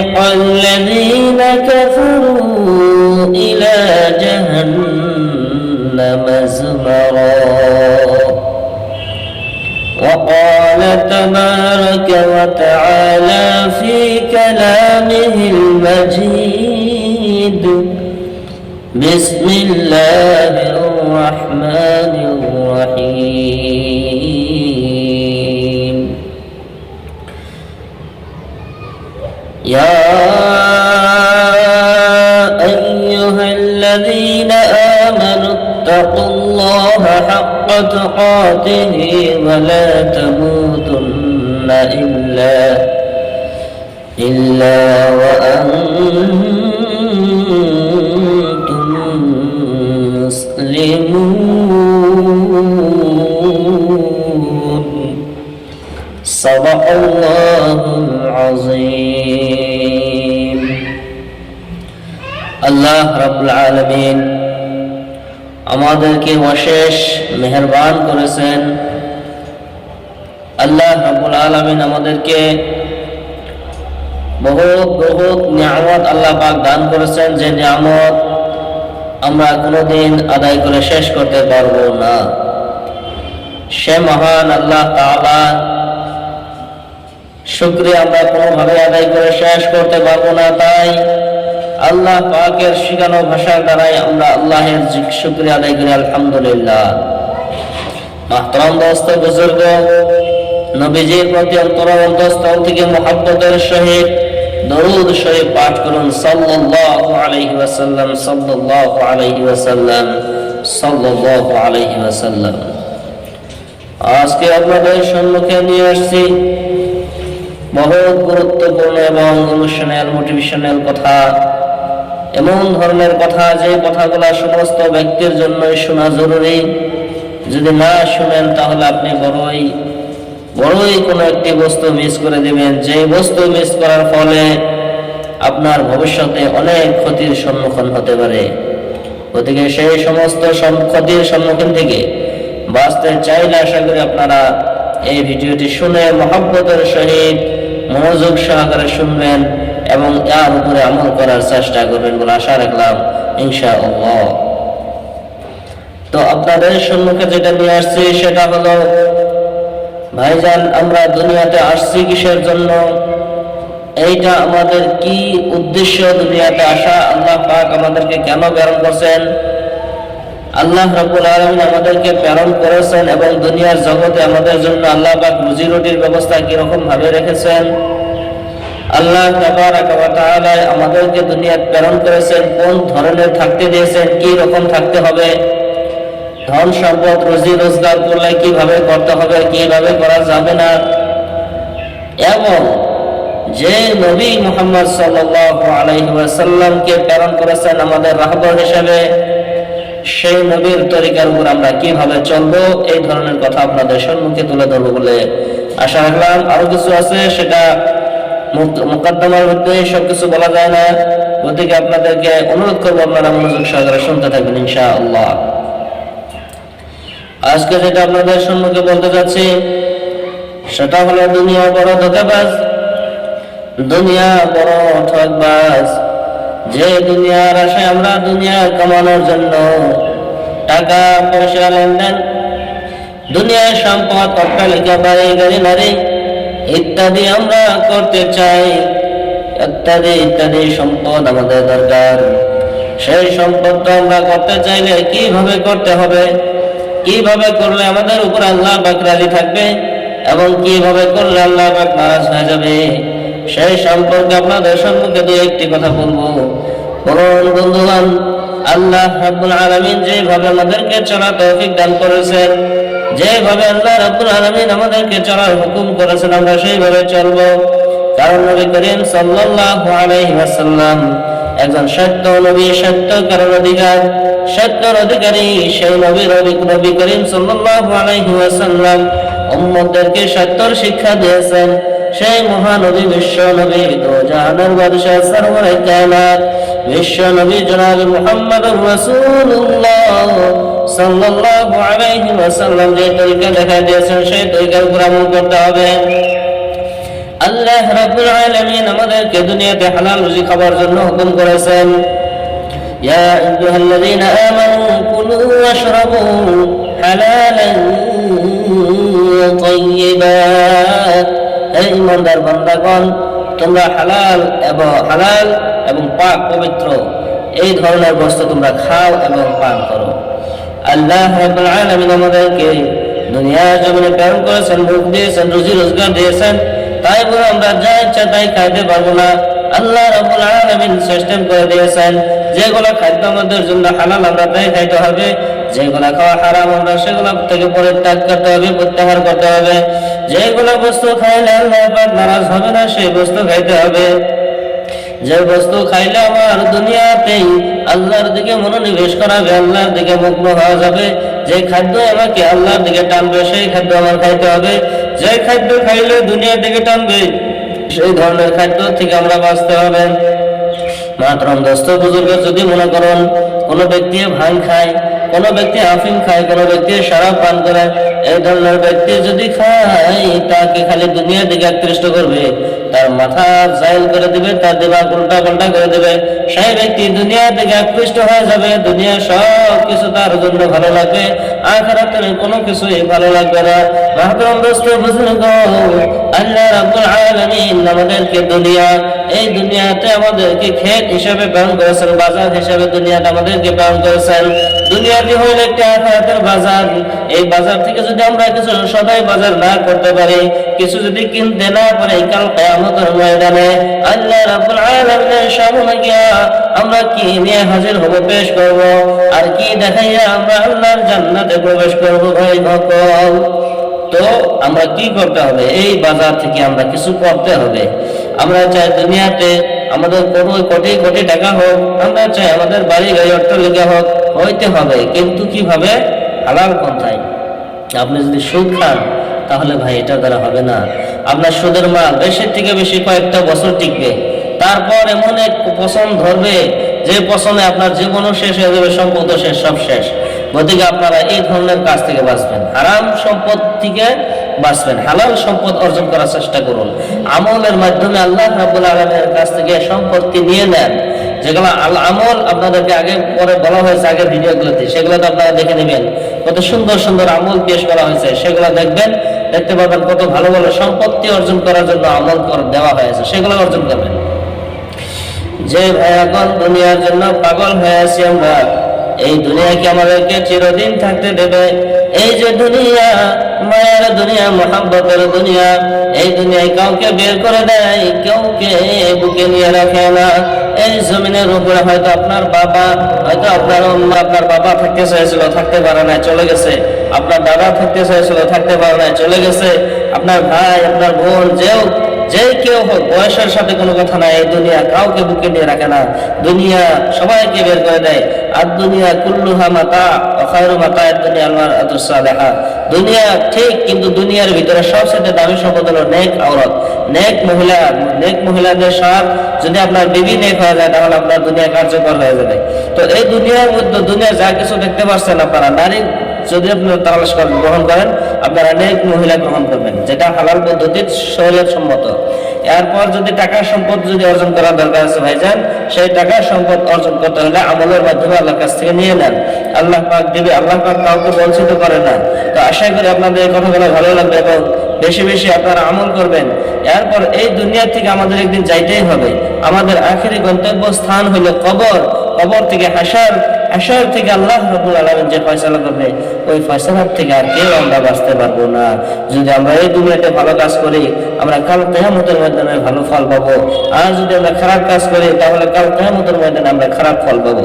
وسيق الذين كفروا إلى جهنم زمرا. وقال تبارك وتعالى في كلامه المجيد بسم الله الرحمن الرحيم. يا أيها الذين آمنوا اتقوا الله حق تقاته ولا تموتن إلا إلا وأنتم مسلمون. صدق الله العظيم. আল্লাহ রাব্বুল আলামিন। আমাদেরকে অশেষ মেহেরবান করেছেন। আল্লাহ রাব্বুল আলামিন আমাদেরকে বহুত বহুত নিয়ামত আল্লাহ পাক দান করেছেন, যে নিয়ামত আমরা কোনোদিন আদায় করে শেষ করতে পারব না। সে মহান আল্লাহ তাআলা শুক্রিয়া আমরা কোনোভাবে আদায় করে শেষ করতে পারব না, তাই আল্লাহ পাকের শিখানো ভাষার দ্বারাই আমরা আল্লাহের শুক্রিয়া আদায় করি, আলহামদুলিল্লাহ। মাহতারাম দোস্ত, বুজুর্গ, নবীজির প্রতি অন্তরস্থল থেকে মোহাব্বতের সহিত দরুদ শরীফ পাঠ করুন। সাল্লাল্লাহু আলাইহি ওয়াসাল্লাম, সাল্লাল্লাহু আলাইহি ওয়াসাল্লাম, সাল্লাল্লাহু আলাইহি ওয়াসাল্লাম। আজকে আপনাদের সম্মুখে নিয়ে আসছি বহুত গুরুত্বপূর্ণ এবং ইমোশনাল মোটিভেশনাল কথা। এমন ধরনের কথা যে কথাগুলো সমস্ত ব্যক্তির জন্যই শোনা জরুরি। যদি না শুনেন, তাহলে আপনি বড়ই বড়ই কোনো একটি বস্তু মিস করে দেবেন। যে বস্তু মিস করার ফলে আপনার ভবিষ্যতে অনেক ক্ষতির সম্মুখীন হতে পারে। গতিকে সেই সমস্ত ক্ষতির সম্মুখীন থেকে বাঁচতে চাইলে আশা করি আপনারা এই ভিডিওটি শুনে মহাব্বতের সহিত মনোযোগ সহকারে শুনবেন। এবং তার উপরে আমল করার চেষ্টা করবেন বলে আশা রাখলাম ইনশা তো আপনাদের সম্মুখে যেটা নিয়ে আসছি, সেটা হলো, ভাইজান, আমরা দুনিয়াতে আসছি কিসের জন্য? এইটা আমাদের কি উদ্দেশ্য দুনিয়াতে আসা? আল্লাহ পাক আমাদেরকে কেন প্রেরণ করছেন? আল্লাহ রাব্বুল আলামিন আমাদেরকে প্রেরণ করেছেন এবং দুনিয়ার জগতে আমাদের জন্য আল্লাহ পাক রুজি রুটির ব্যবস্থা কীরকম ভাবে রেখেছেন? আল্লাহ আমাদেরকে দুনিয়াতে প্রেরণ করেছেন। কোন ধরনের থাকতে দিয়েছেন? কি রকম থাকতে হবে? ধন সম্পদ, রুজি, রোজগার করলে কীভাবে করতে হবে? কীভাবে করা যাবে না? এবং যে নবী মুহাম্মদ ওয়াসাল্লামকে প্রেরণ করেছেন আমাদের রাহবর হিসেবে, সেই নবীর তরিকার উপর আমরা কীভাবে চলবো, এই ধরনের কথা আপনাদের সম্মুখে তুলে ধরবো বলে আশা রাখলাম। আরও কিছু আছে, সেটা মোকদ্দমার মধ্যে সবকিছু বলা যায় না। গতিকে আপনাদেরকে অনুরোধ করব, আপনারা মনোযোগ সহকারে শুনতে থাকবেন ইনশা আল্লাহ আজকে যেটা আপনাদের সম্মুখে বলতে যাচ্ছি, সেটা হলো দুনিয়া বড় ধোকাবাজ। দুনিয়া বড় ঠকবাজ যে দুনিয়ার আশায় আমরা দুনিয়া কামানোর জন্য টাকা, পয়সা, লেনদেন দুনিয়ার সম্পদ অট্টালিকা বাড়ি, গাড়ি, নারী ইত্যাদি আমরা করতে চাই ইত্যাদি ইত্যাদি সম্পদ আমাদের দরকার। সেই সম্পদটা আমরা করতে চাইলে কীভাবে করতে হবে? কীভাবে করলে আমাদের উপর আল্লাহ পাক রাজি থাকবে এবং কীভাবে করলে আল্লাহ পাক নারাজ হয়ে যাবে? সেই সম্পর্কে আপনাদের সম্মুখে দু একটি কথা বলব। বলুন বন্ধুগণ, আল্লাহ রাব্বুল আলামিন যেভাবে আমাদেরকে চলা তৌফিক দান করেছেন যেভাবে আল্লাহ রাব্বুল আলামিন আমাদেরকে চলার হুকুম করেছেন, আমরা সেইভাবে চলবো। কারণ নবী করিম সাল্লাল্লাহু আলাইহি ওয়াসাল্লাম একজন সত্য নবী সত্য কারণ অধিকার, সত্যর অধিকারী সেই নবী রবি, নবী করিম সাল্লাল্লাহু আলাইহি ওয়াসাল্লাম উম্মতদেরকে সত্যর শিক্ষা দিয়েছেন। সেই মহানবী বিশ্ব নবী তো জাহানের বাদশাহ সরওয়ারে কায়নাত। বিশ্ব নবী জনাব মুহাম্মদুর রাসূলুল্লাহ সাল্লাল্লাহু আলাইহি ওয়াসাল্লাম যে তরিকা দেখা দিয়েছেন, সেই তরিকার উপর আমল করতে হবে। আল্লাহ রাব্বুল আলামিন আমাদেরকে দুনিয়াতে হালাল রুজি খাবার জন্য হুকুম করেছেন। ইয়া আইয়ুহাল্লাযীনা আমানু কুলু ওয়াশরাবু হালালান তাইয়্যিবা হে ইমানদার বান্দাগণ, তোমরা হালাল এবং হালাল এবং পাক পবিত্র এই ধরনের বস্তু তোমরা খাও এবং পান করো। আল্লাহ রাব্বুল আলামিন আমাদেরকে দুনিয়ার জমিনে প্রেরণ করেছেন মুখ দিয়েছেন, রুজি রোজগার দিয়েছেন। তাই বলে আমরা যা ইচ্ছা তাই খাইতে পারব না। আল্লাহ রাব্বুল আলামিন সিস্টেম করে দিয়েছেন যেগুলো খাদ্য আমাদের জন্য হালাল আমরা তাই খাইতে হবে যেগুলো খাওয়া হারাম আমরা সেগুলো থেকে পরিত্যাগ করতে হবে, প্রত্যাহার করতে হবে। যেগুলো বস্তু খাইলে আল্লাহ নারাজ হবে না, সেই বস্তু খাইতে হবে। যে বস্তু খাইলে আমার দুনিয়াতেই আল্লাহর দিকে মনোনিবেশ করাবে আল্লাহর দিকে মুগ্ন হওয়া যাবে। যে খাদ্য আমাকে আল্লাহর দিকে টানবে, সেই খাদ্য আমার খাইতে হবে। যে খাদ্য খাইলে দুনিয়ার দিকে টানবে, সেই ধরনের খাদ্য থেকে আমরা বাঁচতে হবে। মাত্র দোস্ত বুজুর্গ, যদি মনে করেন, কোনো ব্যক্তি ভাঙ খায় কোন ব্যক্তি আফিম খায়, কোন ব্যক্তি শরাব পান করে এই ধরনের ব্যক্তি যদি খায়, তাকে খালি দুনিয়ার দিকে আকৃষ্ট করবে। তার মাথা জাইল করে দিবে, তার দেবা উল্টা পাল্টা করে দেবে। সেই ব্যক্তি দুনিয়ার দিকে আকৃষ্ট হয়ে যাবে দুনিয়া সব কিছু তার জন্য ভালো লাগবে আখেরাতে কোনো কিছুই ভালো লাগবে না। মাহতরম দোস্ত বুজুর্গ আল্লাহ রাব্বুল আলামিন আমাদেরকে দুনিয়া, এই দুনিয়াতে আমাদেরকে ক্ষেত হিসাবে প্রেরণ করেছেন, বাজার হিসাবে দুনিয়াটা আমাদেরকে প্রেরণ করেছেন। দুনিয়াটি হইল একটি আখেরাতের বাজার, এই বাজার থেকে যদি আমরা কিছু সদাই বাজার না করতে পারি, কিছু যদি কিনতে না পারি, কাল কিয়ামতের ময়দানে আল্লাহ রাব্বুল আলামিনের সামনে গিয়া আমরা কি নিয়ে হাজির হব, পেশ করব? আর কি দেখাইয়া আমরা আল্লাহর জান্নাতে প্রবেশ করব ভাই ভকল তো আমরা কি করতে হবে? এই বাজার থেকে আমরা কিছু করতে হবে। আমরা চাই দুনিয়াতে আমাদের কোনো কোটি কোটি টাকা হোক, আমরা চাই আমাদের বাড়ি গাড়ি অট্টালিকা হোক হইতে হবে, কিন্তু কীভাবে? হালাল পন্থায়। আপনি যদি সুদ খান, তাহলে ভাই এটা দ্বারা হবে না। আপনার সুদের মাল বেশি থেকে বেশি কয়েকটা বছর টিকবে। তারপর এমন এক পছন্দ ধরবে, যে পছন্দে আপনার জীবনও শেষ হয়ে যাবে সম্পদ শেষ, সব শেষ। গতিকে আপনারা এই ধরনের কাজ থেকে বাঁচবেন। হারাম সম্পদ থেকে বাঁচবেন। হালাল সম্পদ অর্জন করার চেষ্টা করুন। আমলের মাধ্যমে আল্লাহ রাবুল আলমের কাছ থেকে সম্পত্তি নিয়ে নেন। যেগুলো আল- আমল আপনাদেরকে আগে পরে বলা হয়েছে, আগের ভিডিওগুলোতে সেগুলো তো আপনারা দেখে নেবেন। কত সুন্দর সুন্দর আমল পেশ করা হয়েছে, সেগুলো দেখবেন, দেখতে পাবেন কত ভালো ভালো সম্পত্তি অর্জন করার জন্য আমল দেওয়া হয়েছে, সেগুলো অর্জন করবেন। যে ভাইয়াগণ দুনিয়ার জন্য পাগল হয়ে আছি আমরা, এই দুনিয়া কি আমাদেরকে চিরদিন থাকতে দেবে? এই যে দুনিয়া, মায়ের দুনিয়া, মহাব্বতের দুনিয়া, এই দুনিয়ায় কাউকে বের করে দেয় কাউকে বুকে নিয়ে রাখে না। এই জমিনের উপরে হয়তো আপনার বাবা, হয়তো আপনার আপনার বাবা থাকতে চাইছিল, থাকতে পারে নাই, চলে গেছে। আপনার দাদা থাকতে চাইছিল, থাকতে পারে নাই, চলে গেছে। আপনার ভাই, আপনার বোন যেও যে কেউ হোক, বয়সের সাথে কোনো কথা নাই, এই দুনিয়া কাউকে বুকে নিয়ে রাখে না। দুনিয়া সবাইকে বের করে দেয়। আর দুনিয়া কুল্লুহা মাতা অখায়রু মাতা এর দুনিয়া আলমার দেখা দুনিয়া ঠিক, কিন্তু দুনিয়ার ভিতরে সবচেয়ে দামি সম্পদ হলো নেক আওরত। নেক মহিলা, নেক মহিলাদের সাথ যদি আপনার বিবি নেক হয়ে যায়, তাহলে আপনার দুনিয়া কার্যকর হয়ে যাবে। তো এই দুনিয়ার মধ্যে দুনিয়া যা কিছু দেখতে পাচ্ছেন আপনারা, নারী যদি আপনারা তালাশ গ্রহণ করেন, আপনারা নেক মহিলা গ্রহণ করবেন, যেটা হালাল পদ্ধতির শরীরের সম্মত। এরপর যদি টাকা সম্পদ যদি অর্জন করার দরকার আছে ভাইজান, সেই টাকা সম্পদ অর্জন করতে হলে আমলের মাধ্যমে আল্লাহর কাছ থেকে নিয়ে নেন। আল্লাহ পাক দিবে আল্লাহ পাক কাউকে বঞ্চিত করে না, তো আশা করি আপনাদের এই কথাগুলো ভালো লাগবে এবং বেশি বেশি আপনারা আমল করবেন। এরপর এই দুনিয়া থেকে আমাদের একদিন যাইতেই হবে। আমাদের আখেরি গন্তব্য স্থান হলো কবর। কবর থেকে হাসার হাসার থেকে আল্লাহ রবুল আলমেন যে ফয়সালা করবে, ওই ফয়সালার থেকে আর কেউ আমরা বাঁচতে পারব না। যদি আমরা এই দুনিয়াতে ভালো কাজ করি, আমরা কাল কেয়ামতের ময়দানে ভালো ফল পাবো। আর যদি আমরা খারাপ কাজ করি, তাহলে কাল কেয়ামতের ময়দানে আমরা খারাপ ফল পাবো।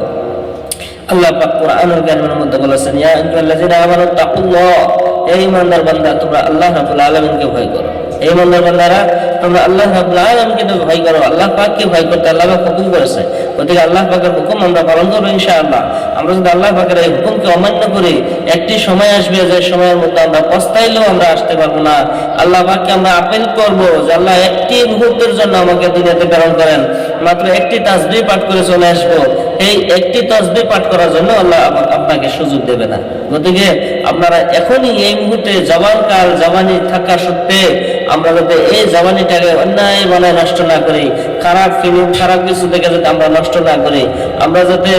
আল্লাহ পাক কোরআনুল কারীমের মধ্যে বলেছেন, ইয়া আইয়ুহাল্লাযীনা আমানু তাকুল্লাহ এই ইমানদার বান্দা, তোমরা আল্লাহ রাব্বুল আলামিনকে ভয় করো। এই ইমানদার বান্দারা তোমরা আল্লাহ আলামিনকে তো ভয় করো, আল্লাহ পাককে ভয় করতে আল্লাহ পাক হুকুম করেছে। ওদিকে আল্লাহ পাকের হুকুম আমরা পালন করব ইনশাআল্লাহ। আমরা যদি আল্লাহ পাকের এই হুকুমকে অমান্য করি, একটি সময় আসবে যে সময়ের মধ্যে আমরা পস্তাইলেও আমরা আসতে পারব না। আল্লাহ পাককে আমরা আপিল করব যে আল্লাহ একটি মুহূর্তের জন্য আমাকে দুনিয়াতে প্রেরণ করেন। মাত্র একটি তাসবিহ পাঠ করে চলে আসব। এই একটি তসবি পাঠ করার জন্য আল্লাহ আপনাকে সুযোগ দেবে না। গতিকে আপনারা এখনই এই মুহূর্তে জবান কাল, জবানি থাকা সত্ত্বে আমরা যাতে এই জবানিটাকে অন্যায় বানায় নষ্ট না করি, খারাপ ফিলিং খারাপ কিছু থেকে যাতে আমরা নষ্ট না করি, আমরা যাতে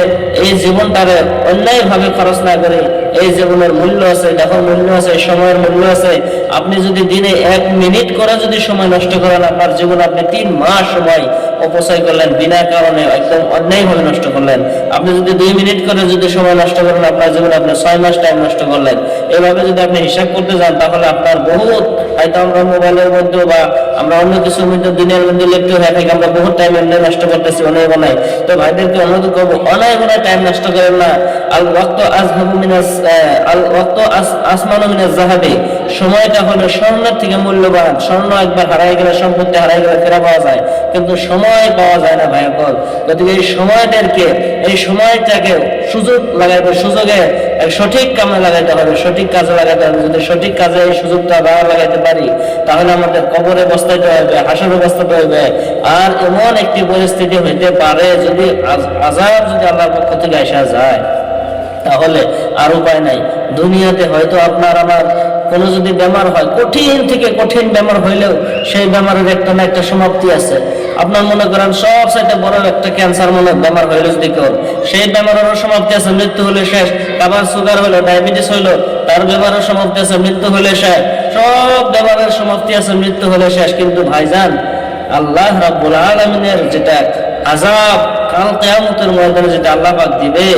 এই জীবনটারে অন্যায় ভাবে খরচ না করি, এই জীবনের মূল্য আছে, দেখো মূল্য আছে, সময়ের মূল্য আছে। আপনি যদি দিনে এক মিনিট করে যদি সময় নষ্ট করেন, আপনার জীবন আপনি তিন মাস সময় অপচয় করলেন, বিনা কারণে একদম অন্যায়ভাবে নষ্ট করলেন। আপনি যদি দুই মিনিট করে যদি সময় নষ্ট করেন, আপনার জীবনে আপনি ছয় মাস টাইম নষ্ট করলেন। এভাবে যদি আপনি হিসাব করতে যান, তাহলে আপনার বহুত, হয়তো আমরা মোবাইলের মধ্যে বা আমরা অন্য কিছুর মধ্যে দিনের মধ্যে লিপ্ত হয়ে থাকি, আমরা বহুত টাইম এমনি নষ্ট করতেছি অনেক বানাই তো ভাইদেরকে অনুরোধ করব অনেক অনেক টাইম নষ্ট করেন না। আল ওয়াক্ত আজহাবু মিনাস আল ওয়াক্ত আস- আসমানু মিনাস জাহাবি সময়টা হলো স্বর্ণের থেকে মূল্যবান। স্বর্ণ একবার হারাই গেলে সম্পত্তি হারাই গেলে ফেরা পাওয়া যায়। কিন্তু সময় পাওয়া যায় না ভাইয়াকল গতিকে এই সময়টাকে এই সময়টাকে সুযোগ লাগাইতে, সুযোগে সঠিক কামে লাগাইতে হবে, সঠিক কাজে লাগাইতে হবে। যদি সঠিক কাজে এই সুযোগটা না লাগাইতে পারি, তাহলে আমাদের কবরে বস্তাইতে হবে, হাসরে বস্তাতে হবে। আর এমন একটি পরিস্থিতি হইতে পারে, যদি আজ- আজাব যদি আল্লাহর পক্ষ থেকে আসা যায়, তাহলে আর উপায় নাই। দুনিয়াতে হয়তো আপনার, আমার কোনো যদি বেমার হয়, কঠিন থেকে কঠিন বেমার হইলেও সেই বেমারের একটা না একটা সমাপ্তি আছে। আপনার মনে করেন সব সাইডে বড় একটা ক্যান্সার মনে বেমার যদি কেউ। সেই বেমারেরও সমাপ্তি আছে, মৃত্যু হলে শেষ। আবার সুগার হলো ডায়াবেটিস হইল, তার বেমারের সমাপ্তি আছে, মৃত্যু হলে শেষ। সব বেমারের সমাপ্তি আছে, মৃত্যু হলে শেষ। কিন্তু ভাইজান, আল্লাহ রাব্বুল আলামিনের যেটা আজাব কাল কিয়ামতের ময়দানে যেটা আল্লাহ পাক দিবে,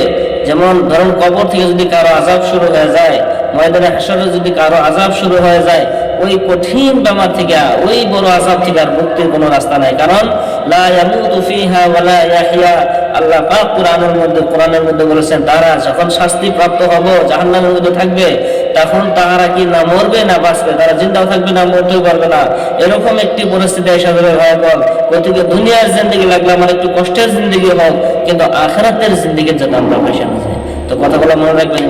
যেমন ধরুন কবর থেকে যদি কারও আজাব শুরু হয়ে যায়, ময়দানে হাসরে যদি কারও আজাব শুরু হয়ে যায় ওই কঠিন বেমার থেকে, ওই বড় আজাব থেকে আর মুক্তির কোনো রাস্তা নাই। কারণ, লা ইয়ামুতু ফিহা ওয়ালা ইয়াহইয়া আল্লাহ পাক কোরআনের মধ্যে কোরআনের মধ্যে বলেছেন, তারা যখন শাস্তি প্রাপ্ত হব, জাহান্নামের মধ্যে থাকবে, তখন তাহারা কি না মরবে না বাঁচবে? তারা জিন্দাও থাকবে না, মরতেও পারবে না। এরকম একটি পরিস্থিতি এসে যাবে ভয়াবহ গতিকে দুনিয়ার জিন্দগি লাগলে আমার একটু কষ্টের জিন্দগি হোক, কিন্তু আখরাতের জিন্দগির জন্য আমরা পেশা তো কথাগুলো মনে রাখবেন